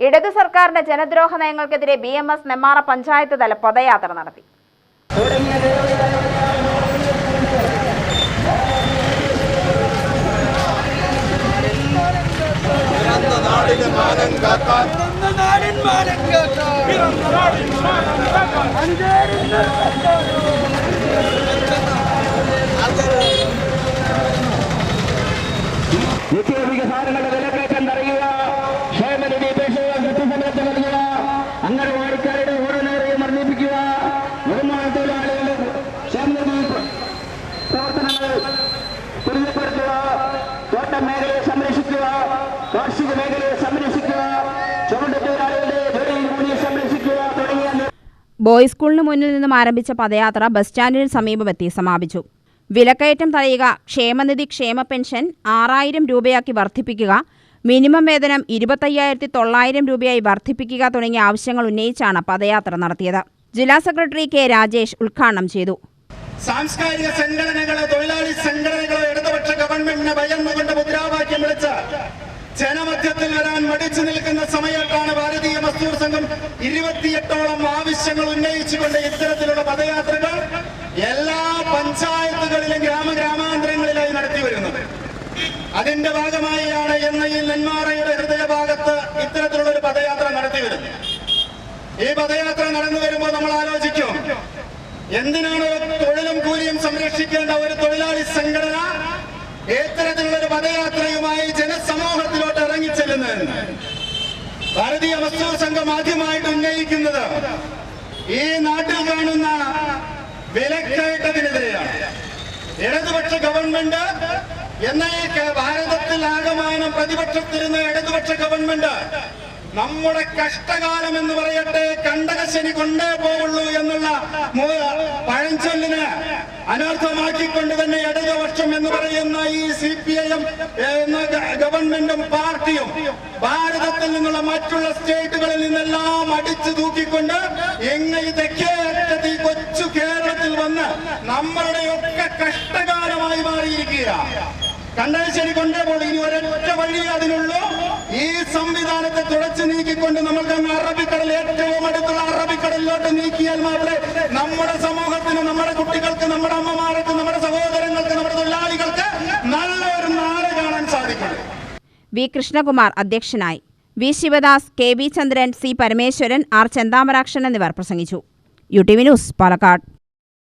ഇടതു സർക്കാരിന്റെ ജനദ്രോഹ നയങ്ങൾക്കെതിരെ B M S Nemmara panchayat തല പദയാത്ര നടത്തി. കാക്കാൻ. നിത്യവികസനങ്ങളുടെ വിലക്കയറ്റം തടയുക. ക്ഷേമനിധി അംഗനവാടിക്കാരുടെ ഓരോന്നോരെയും വർദ്ധിപ്പിക്കുക നിർമ്മാണ തൊഴിലാളികളുടെ ക്ഷേമനിധി പ്രവർത്തനങ്ങൾ ത്വരിതപ്പെടുത്തുക തോട്ടം മേഖലയെ സംരക്ഷിക്കുക. കാർഷിക മേഖലയെ സംരക്ഷിക്കുക. ചുമട്ട് തൊഴിലാളികളുടെ തുടങ്ങിയ ബോയ്സ് സ്കൂളിന് മുന്നിൽ നിന്നും ആരംഭിച്ച പദയാത്ര ബസ് സ്റ്റാൻഡിന് സമീപമെത്തി സമാപിച്ചു. വിലക്കയറ്റം തടയുക ക്ഷേമനിധി ക്ഷേമ പെൻഷൻ ആറായിരം രൂപയാക്കി വർദ്ധിപ്പിക്കുക മിനിമം വേതനം ഇരുപത്തയ്യായിരത്തി തൊള്ളായിരം രൂപയായി വർദ്ധിപ്പിക്കുക തുടങ്ങിയ ആവശ്യങ്ങൾ ഉന്നയിച്ചാണ് പദയാത്ര നടത്തിയത്. ജില്ലാ സെക്രട്ടറി കെ രാജേഷ് ഉദ്ഘാടനം ചെയ്തു. സാംസ്കാരിക സംഘടനകളെ തൊഴിലാളി സംഘടനകളെ ഇടതുപക്ഷ ഗവൺമെന്റിനെ ഭയന്നുകൊണ്ട് മുദ്രാവാക്യം വിളിച്ച ജനമധ്യത്തിൽ വരാൻ മടിച്ചു നിൽക്കുന്ന സമയത്താണ് ഭാരതീയ മസ്ദൂർ സംഘം ഇരുപത്തിയെട്ടോളം ആവശ്യങ്ങൾ ഉന്നയിച്ചുകൊണ്ട് ഇത്തരത്തിലുള്ള പദയാത്രകൾ എല്ലാ പഞ്ചായത്തുകളിലും ഗ്രാമഗ്രാമാന്തരങ്ങളിലായി നടത്തി വരുന്നത് അതിന്റെ ഭാഗമായാണ് എന്ന് ഈ നെന്മാറയുടെ ഹൃദയഭാഗത്ത് ഇത്തരത്തിലുള്ള ഒരു പദയാത്ര നടത്തി വരുന്നത്. ഈ പദയാത്ര നടന്നു വരുമ്പോൾ നമ്മൾ ആലോചിക്കും എന്തിനാണ് തൊഴിലും കൂലിയും സംരക്ഷിക്കേണ്ട ഒരു തൊഴിലാളി സംഘടന ഇത്തരത്തിലുള്ള ഒരു പദയാത്രയുമായി ജനസമൂഹത്തിലോട്ട് ഇറങ്ങിച്ചെല്ലുന്നതെന്ന് ഭാരതീയ വസ്തു സംഘം ആദ്യമായിട്ട് ഉന്നയിക്കുന്നത് ഈ നാട്ടിൽ കാണുന്ന വിലക്കയറ്റത്തിനെതിരെയാണ്. ഇടതുപക്ഷ ഗവൺമെന്റ് എന്ന ഈ കേ- ഭാരതത്തിൽ ആകമാനം പ്രതിപക്ഷത്തിരുന്ന ഇടതുപക്ഷ ഗവൺമെന്റ് നമ്മുടെ കഷ്ടകാലം എന്ന് പറയട്ടെ കണ്ടകശനി കൊണ്ടേ പോവുള്ളൂ എന്നുള്ള പഴഞ്ചൊല്ലിന് അനർത്ഥമാക്കിക്കൊണ്ട് തന്നെ ഇടതുപക്ഷം എന്ന് പറയുന്ന ഈ സി പി ഐ എം എന്ന ഗവൺമെന്റും പാർട്ടിയും ഭാരതത്തിൽ നിന്നുള്ള മറ്റുള്ള സ്റ്റേറ്റുകളിൽ നിന്നെല്ലാം അടിച്ചു തൂക്കിക്കൊണ്ട് എങ്ങനെ തെക്കേ കൊച്ചു കേരളത്തിൽ വന്ന് നമ്മളുടെയൊക്കെ കഷ്ടകാലമായി മാറിയിരിക്കുകയാണ്. കണ്ടകശനി കൊണ്ടേ പോകും ഇനി ഒരൊറ്റ വഴി അതിനുള്ളൂ. ഈ സംവിധാനത്തെ തുടച്ചു നീക്കിക്കൊണ്ട് നമ്മൾക്ക് അങ്ങ് അറബിക്കടൽ ഏറ്റവും അടുത്തുള്ള അറബിക്കടലിലോട്ട് നീക്കിയാൽ മാത്രമേ നമ്മുടെ സമൂഹത്തിന് നമ്മുടെ കുട്ടികൾക്ക് നമ്മുടെ അമ്മമാർക്ക് നമ്മുടെ സഹോദരങ്ങൾക്ക് നമ്മുടെ തൊഴിലാളികൾക്ക് നല്ലൊരു നാളെ കാണാൻ സാധിക്കും. വി കൃഷ്ണകുമാർ അധ്യക്ഷനായി. V Sivadas K V Chandran C Parameswaran R Chandamarakshan എന്നിവർ പ്രസംഗിച്ചു. U T V news Palakkad.